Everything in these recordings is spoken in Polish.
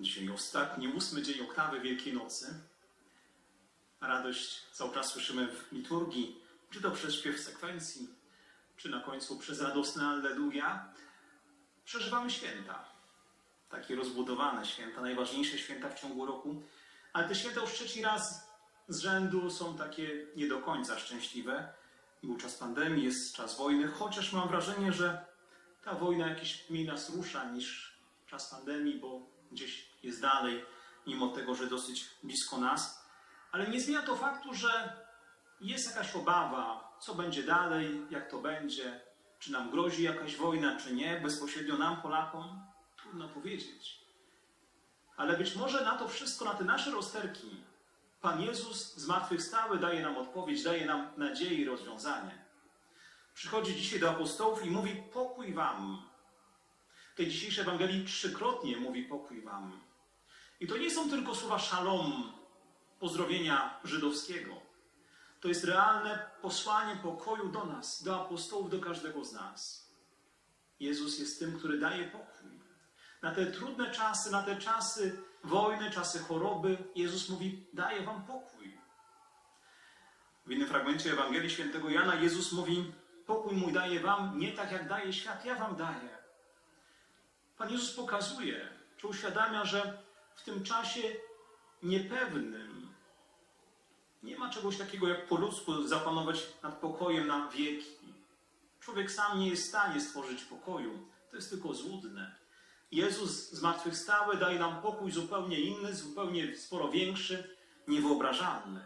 Dzisiaj ostatni, ósmy dzień oktawy Wielkiej Nocy. Radość cały czas słyszymy w liturgii, czy to przez śpiew sekwencji, czy na końcu przez radosne Alleluja. Przeżywamy święta. Takie rozbudowane święta, najważniejsze święta w ciągu roku. Ale te święta już trzeci raz z rzędu są takie nie do końca szczęśliwe. Był czas pandemii, jest czas wojny, chociaż mam wrażenie, że ta wojna jakiś mniej nas rusza niż czas pandemii, bo gdzieś jest dalej, mimo tego, że dosyć blisko nas. Ale nie zmienia to faktu, że jest jakaś obawa, co będzie dalej, jak to będzie, czy nam grozi jakaś wojna, czy nie, bezpośrednio nam, Polakom, trudno powiedzieć. Ale być może na to wszystko, na te nasze rozterki, Pan Jezus zmartwychwstały daje nam odpowiedź, daje nam nadzieję i rozwiązanie. Przychodzi dzisiaj do apostołów i mówi: Pokój wam. Tej dzisiejszej Ewangelii trzykrotnie mówi: Pokój wam. I to nie są tylko słowa szalom, pozdrowienia żydowskiego. To jest realne posłanie pokoju do nas, do apostołów, do każdego z nas. Jezus jest tym, który daje pokój. Na te trudne czasy, na te czasy wojny, czasy choroby, Jezus mówi: Daję wam pokój. W innym fragmencie Ewangelii Świętego Jana Jezus mówi: Pokój mój daję wam, nie tak jak daje świat, ja wam daję. Pan Jezus pokazuje, czy uświadamia, że w tym czasie niepewnym nie ma czegoś takiego jak po ludzku zapanować nad pokojem na wieki. Człowiek sam nie jest w stanie stworzyć pokoju. To jest tylko złudne. Jezus zmartwychwstały daje nam pokój zupełnie inny, zupełnie sporo większy, niewyobrażalny.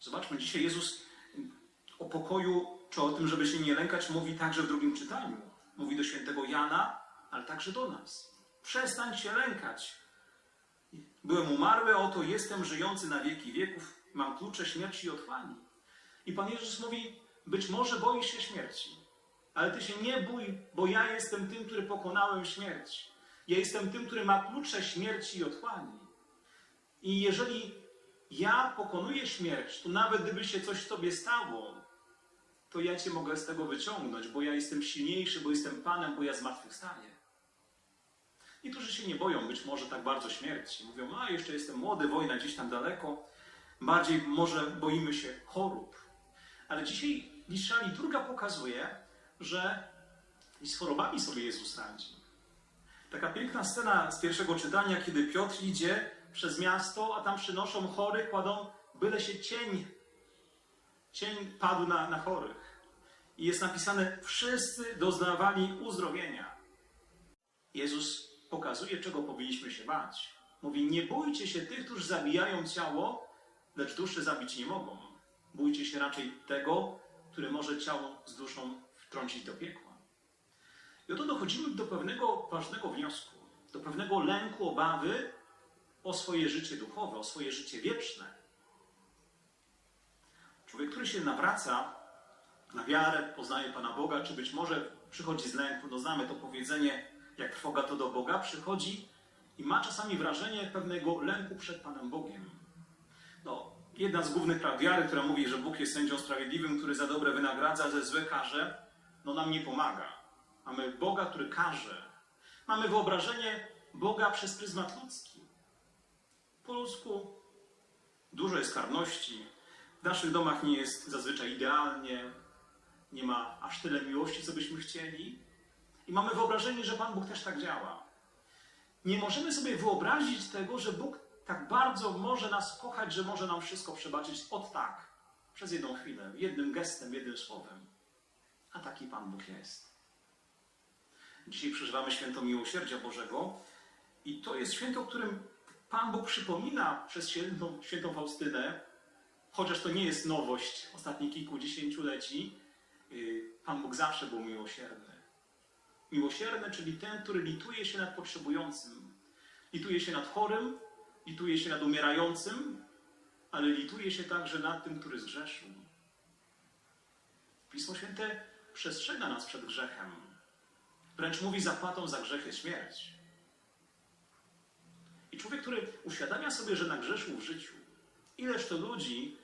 Zobaczmy, dzisiaj Jezus o pokoju, czy o tym, żeby się nie lękać, mówi także w drugim czytaniu. Mówi do świętego Jana, ale także do nas. Przestań się lękać. Byłem umarły, oto jestem żyjący na wieki wieków. Mam klucze śmierci i otchłani. I Pan Jezus mówi, być może boisz się śmierci, ale ty się nie bój, bo ja jestem tym, który pokonałem śmierć. Ja jestem tym, który ma klucze śmierci i otchłani. I jeżeli ja pokonuję śmierć, to nawet gdyby się coś tobie stało, to ja cię mogę z tego wyciągnąć, bo ja jestem silniejszy, bo jestem Panem, bo ja zmartwychwstaję. Niektórzy się nie boją być może tak bardzo śmierci. Mówią, a jeszcze jestem młody, wojna gdzieś tam daleko. Bardziej może boimy się chorób. Ale dzisiaj dzisiejsza liturga pokazuje, że z chorobami sobie Jezus radzi. Taka piękna scena z pierwszego czytania, kiedy Piotr idzie przez miasto, a tam przynoszą chorych, kładą, byle się cień, cień padł na, na chorych. I jest napisane, wszyscy doznawali uzdrowienia. Jezus pokazuje, czego powinniśmy się bać. Mówi, nie bójcie się tych, którzy zabijają ciało, lecz duszy zabić nie mogą. Bójcie się raczej tego, który może ciało z duszą wtrącić do piekła. I oto dochodzimy do pewnego ważnego wniosku, do pewnego lęku, obawy o swoje życie duchowe, o swoje życie wieczne. Człowiek, który się nawraca na wiarę, poznaje Pana Boga, czy być może przychodzi z lęku, no znamy to powiedzenie, jak trwoga to do Boga, przychodzi i ma czasami wrażenie pewnego lęku przed Panem Bogiem. No, jedna z głównych praw wiary, która mówi, że Bóg jest sędzią sprawiedliwym, który za dobre wynagradza, za złe karze, no nam nie pomaga. Mamy Boga, który karze. Mamy wyobrażenie Boga przez pryzmat ludzki. Po ludzku dużo jest karności. W naszych domach nie jest zazwyczaj idealnie. Nie ma aż tyle miłości, co byśmy chcieli. I mamy wyobrażenie, że Pan Bóg też tak działa. Nie możemy sobie wyobrazić tego, że Bóg tak bardzo może nas kochać, że może nam wszystko przebaczyć od tak, przez jedną chwilę, jednym gestem, jednym słowem. A taki Pan Bóg jest. Dzisiaj przeżywamy święto Miłosierdzia Bożego i to jest święto, którym Pan Bóg przypomina przez świętą, świętą Faustynę, chociaż to nie jest nowość ostatnich kilkudziesięcioleci, yy, Pan Bóg zawsze był miłosierny. Miłosierny, czyli ten, który lituje się nad potrzebującym, lituje się nad chorym, lituje się nad umierającym, ale lituje się także nad tym, który zgrzeszył. Pismo Święte przestrzega nas przed grzechem. Wręcz mówi, zapłatą za grzech jest śmierć. I człowiek, który uświadamia sobie, że nagrzeszył w życiu, ileż to ludzi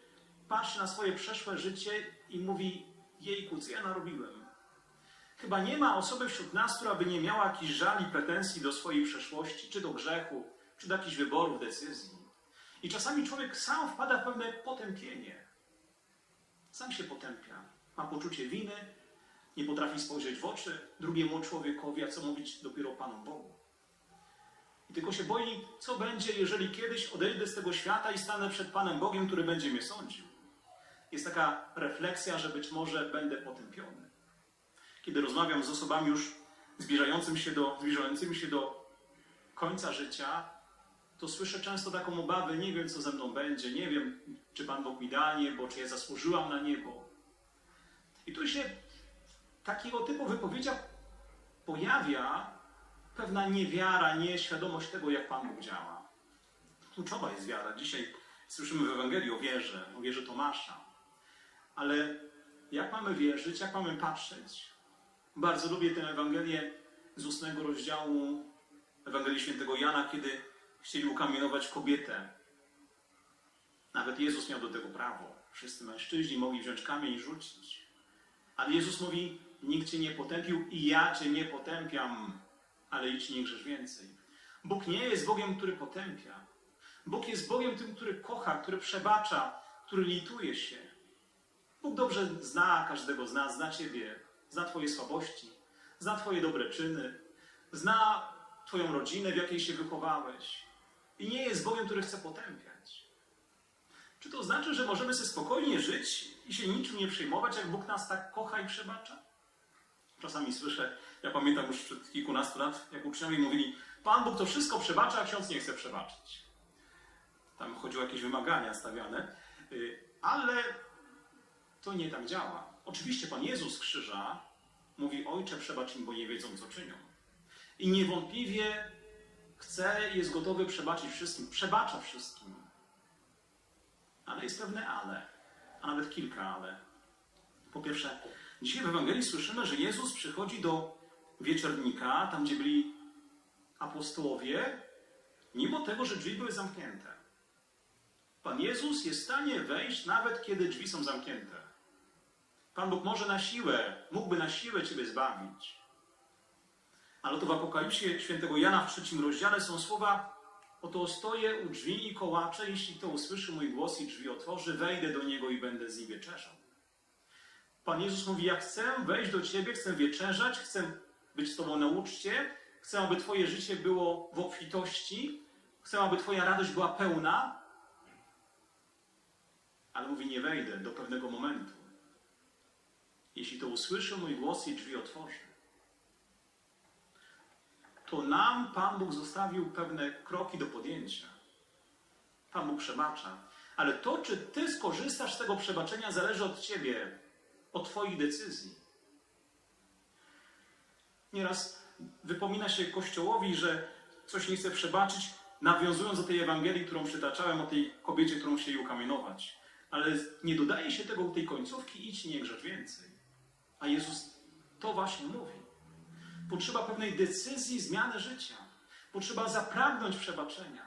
patrzy na swoje przeszłe życie i mówi, jejku, co ja narobiłem? Chyba nie ma osoby wśród nas, która by nie miała jakichś żali, pretensji do swojej przeszłości, czy do grzechu, czy do jakichś wyborów, decyzji. I czasami człowiek sam wpada w pewne potępienie. Sam się potępia. Ma poczucie winy, nie potrafi spojrzeć w oczy drugiemu człowiekowi, a co mówić dopiero Panu Bogu. I tylko się boi, co będzie, jeżeli kiedyś odejdę z tego świata i stanę przed Panem Bogiem, który będzie mnie sądził. Jest taka refleksja, że być może będę potępiony. Kiedy rozmawiam z osobami już zbliżającymi się do, się do końca życia, to słyszę często taką obawę, nie wiem co ze mną będzie, nie wiem czy Pan Bóg mi da niebo, czy ja zasłużyłam na niebo. I tu się takiego typu wypowiedziach pojawia pewna niewiara, nieświadomość tego, jak Pan Bóg działa. Kluczowa jest wiara. Dzisiaj słyszymy w Ewangelii o wierze, o wierze Tomasza. Ale jak mamy wierzyć, jak mamy patrzeć? Bardzo lubię tę Ewangelię z ósmego rozdziału Ewangelii Świętego Jana, kiedy chcieli ukamienować kobietę. Nawet Jezus miał do tego prawo. Wszyscy mężczyźni mogli wziąć kamień i rzucić. Ale Jezus mówi, nikt cię nie potępił i ja cię nie potępiam, ale idź nie grzesz więcej. Bóg nie jest Bogiem, który potępia. Bóg jest Bogiem tym, który kocha, który przebacza, który lituje się. Bóg dobrze zna każdego z nas, zna Ciebie, zna Twoje słabości, zna Twoje dobre czyny, zna Twoją rodzinę, w jakiej się wychowałeś. I nie jest Bogiem, który chce potępiać. Czy to znaczy, że możemy sobie spokojnie żyć i się niczym nie przejmować, jak Bóg nas tak kocha i przebacza? Czasami słyszę, ja pamiętam już przed kilkunastu lat, jak uczniowie mówili, Pan Bóg to wszystko przebacza, a ksiądz nie chce przebaczyć. Tam chodziło o jakieś wymagania stawiane, y, ale to nie tak działa. Oczywiście Pan Jezus krzyża mówi, Ojcze przebacz im, bo nie wiedzą, co czynią. I niewątpliwie chce i jest gotowy przebaczyć wszystkim. Przebacza wszystkim. Ale jest pewne ale, a nawet kilka ale. Po pierwsze, dzisiaj w Ewangelii słyszymy, że Jezus przychodzi do wieczornika, tam gdzie byli apostołowie, mimo tego, że drzwi były zamknięte. Pan Jezus jest w stanie wejść nawet kiedy drzwi są zamknięte. Pan Bóg może na siłę, mógłby na siłę Ciebie zbawić. Ale to w Apokalipsie świętego Jana w trzecim rozdziale są słowa Oto stoję u drzwi i kołaczę, jeśli to usłyszy mój głos i drzwi otworzy, wejdę do niego i będę z nim wieczerzał. Pan Jezus mówi, ja chcę wejść do Ciebie, chcę wieczerzać, chcę być z Tobą na uczcie, chcę, aby Twoje życie było w obfitości, chcę, aby Twoja radość była pełna, ale mówi, nie wejdę do pewnego momentu. Jeśli to usłyszy mój głos i drzwi otworzy, to nam Pan Bóg zostawił pewne kroki do podjęcia. Pan Bóg przebacza. Ale to, czy Ty skorzystasz z tego przebaczenia, zależy od Ciebie, od Twoich decyzji. Nieraz wypomina się Kościołowi, że coś nie chce przebaczyć, nawiązując do tej Ewangelii, którą przytaczałem, o tej kobiecie, którą chcieli ukamienować. Ale nie dodaje się tego tej końcówki, idź nie grzecz więcej. A Jezus to właśnie mówi. Potrzeba pewnej decyzji, zmiany życia. Potrzeba zapragnąć przebaczenia.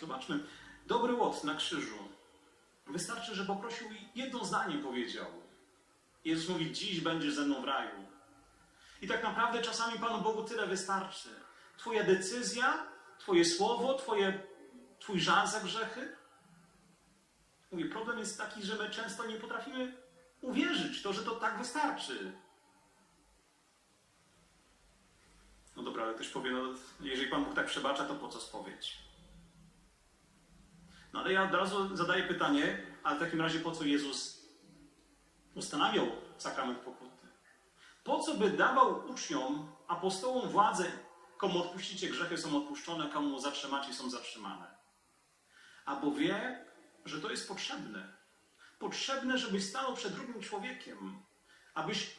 Zobaczmy, dobry łot na krzyżu. Wystarczy, że poprosił i jedno zdanie powiedział. Jezus mówi, dziś będziesz ze mną w raju. I tak naprawdę czasami Panu Bogu tyle wystarczy. Twoja decyzja, Twoje słowo, twoje, Twój żal za grzechy. Mówię, problem jest taki, że my często nie potrafimy uwierzyć to, że to tak wystarczy. No dobra, ale ktoś powie, no jeżeli Pan Bóg tak przebacza, to po co spowiedź? No ale ja od razu zadaję pytanie, a w takim razie po co Jezus ustanawiał sakrament pokuty? Po co by dawał uczniom, apostołom władzę, komu odpuścicie grzechy są odpuszczone, komu zatrzymacie są zatrzymane? A bo wie, że to jest potrzebne. Potrzebne, żebyś stanął przed drugim człowiekiem, abyś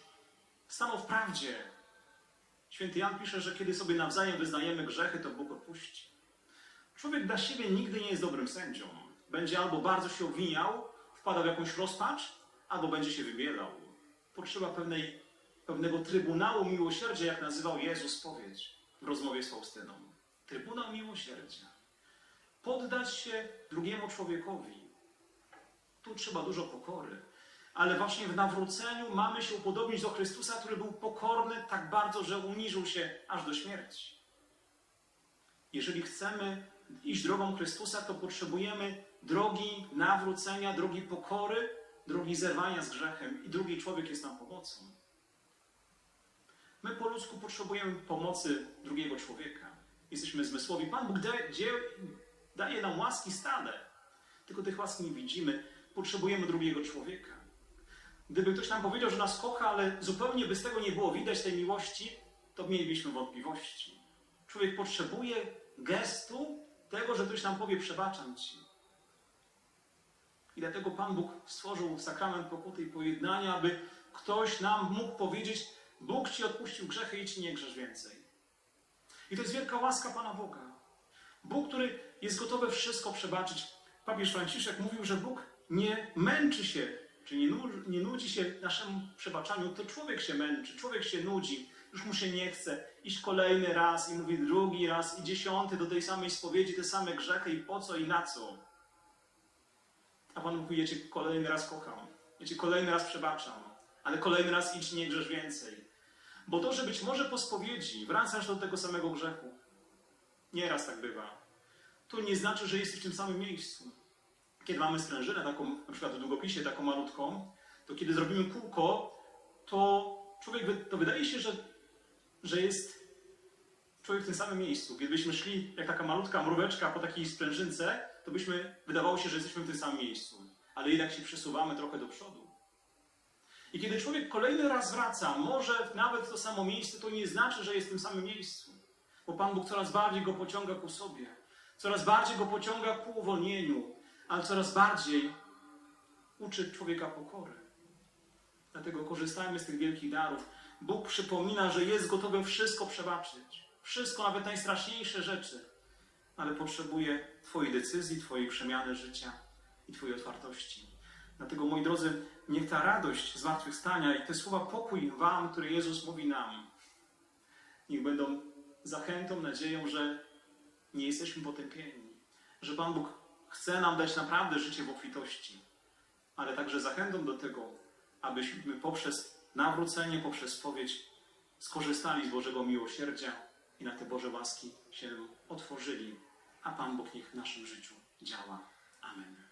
stanął w prawdzie, Święty Jan pisze, że kiedy sobie nawzajem wyznajemy grzechy, to Bóg odpuści. Człowiek dla siebie nigdy nie jest dobrym sędzią. Będzie albo bardzo się obwiniał, wpadał w jakąś rozpacz, albo będzie się wybielał. Potrzeba pewnej, pewnego trybunału miłosierdzia, jak nazywał Jezus spowiedź w rozmowie z Faustyną. Trybunał miłosierdzia. Poddać się drugiemu człowiekowi. Tu trzeba dużo pokory. ale właśnie w nawróceniu mamy się upodobnić do Chrystusa, który był pokorny tak bardzo, że uniżył się aż do śmierci. Jeżeli chcemy iść drogą Chrystusa, to potrzebujemy drogi nawrócenia, drogi pokory, drogi zerwania z grzechem i drugi człowiek jest nam pomocą. My po ludzku potrzebujemy pomocy drugiego człowieka. Jesteśmy zmysłowi. Pan Bóg daje, daje nam łaski stale, tylko tych łask nie widzimy. Potrzebujemy drugiego człowieka. Gdyby ktoś nam powiedział, że nas kocha, ale zupełnie by z tego nie było widać tej miłości, to mielibyśmy wątpliwości. Człowiek potrzebuje gestu tego, że ktoś nam powie, przebaczam ci. I dlatego Pan Bóg stworzył sakrament pokuty i pojednania, aby ktoś nam mógł powiedzieć, Bóg ci odpuścił grzechy i ci nie grzesz więcej. I to jest wielka łaska Pana Boga. Bóg, który jest gotowy wszystko przebaczyć. Papież Franciszek mówił, że Bóg nie męczy się, czy nie, nu- nie nudzi się naszemu przebaczaniu, to człowiek się męczy, człowiek się nudzi, już mu się nie chce iść kolejny raz i mówi drugi raz i dziesiąty do tej samej spowiedzi, te same grzechy i po co i na co. A Pan mówi, ja Cię kolejny raz kocham, ja Cię kolejny raz przebaczam, ale kolejny raz idź nie grzesz więcej. Bo to, że być może po spowiedzi wracasz do tego samego grzechu, nieraz tak bywa, to nie znaczy, że jesteś w tym samym miejscu. Kiedy mamy sprężynę, taką, na przykład w długopisie, taką malutką, to kiedy zrobimy kółko, to człowiek, to wydaje się, że, że jest człowiek w tym samym miejscu. Gdybyśmy szli jak taka malutka mróweczka po takiej sprężynce, to byśmy, wydawało się, że jesteśmy w tym samym miejscu. Ale jednak się przesuwamy trochę do przodu. I kiedy człowiek kolejny raz wraca, może nawet w to samo miejsce, to nie znaczy, że jest w tym samym miejscu. Bo Pan Bóg coraz bardziej go pociąga ku sobie. Coraz bardziej go pociąga ku uwolnieniu, ale coraz bardziej uczy człowieka pokory. Dlatego korzystajmy z tych wielkich darów. Bóg przypomina, że jest gotowy wszystko przebaczyć. Wszystko, nawet najstraszniejsze rzeczy. Ale potrzebuje Twojej decyzji, Twojej przemiany życia i Twojej otwartości. Dlatego, moi drodzy, niech ta radość zmartwychwstania i te słowa pokój Wam, które Jezus mówi nam, niech będą zachętą, nadzieją, że nie jesteśmy potępieni, że Pan Bóg chce nam dać naprawdę życie w obfitości, ale także zachętą do tego, abyśmy poprzez nawrócenie, poprzez spowiedź skorzystali z Bożego miłosierdzia i na te Boże łaski się otworzyli, a Pan Bóg niech w naszym życiu działa. Amen.